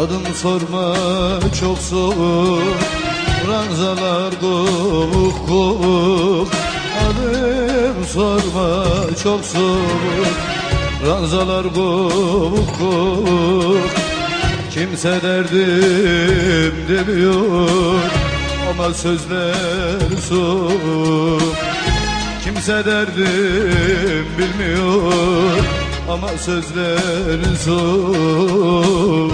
Tadım sorma çok soğuk. Ranzalar kovuk kovuk Adım sorma çok soğuk. Ranzalar kovuk kovuk Kimse derdim demiyor Ama sözler soğuk. Kimse derdim bilmiyor Ama sözler soğuk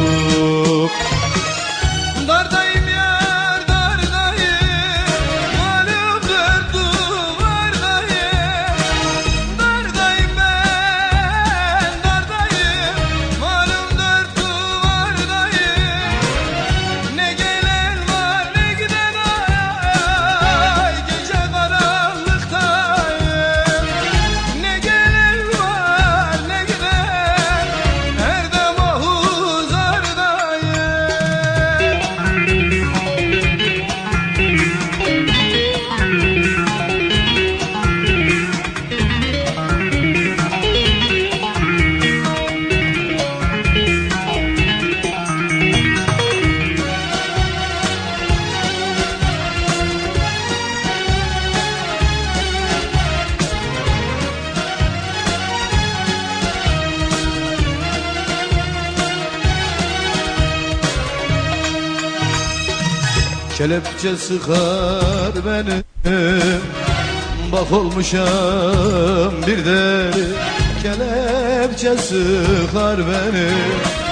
Kelepçe sıkar benim Bak olmuşam bir deli Kelepçe sıkar benim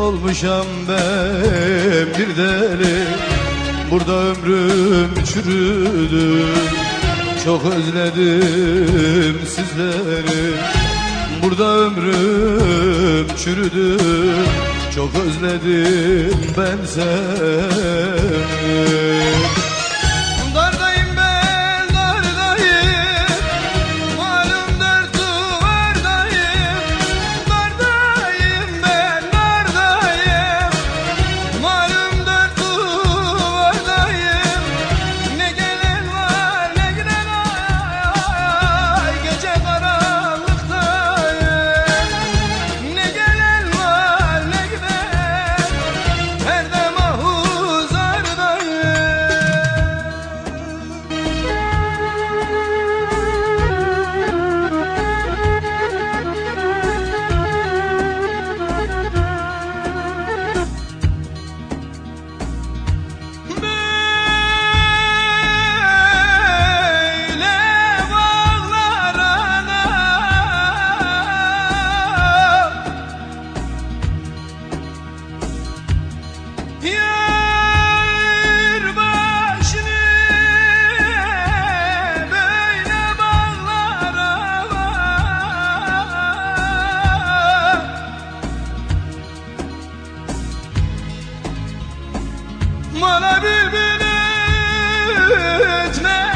Olmuşam ben bir deli. Burada ömrüm çürüdü. Çok özledim sizleri. Burada ömrüm çürüdü Çok özledim ben seni. Dardayım Bana bülbül ötmeyen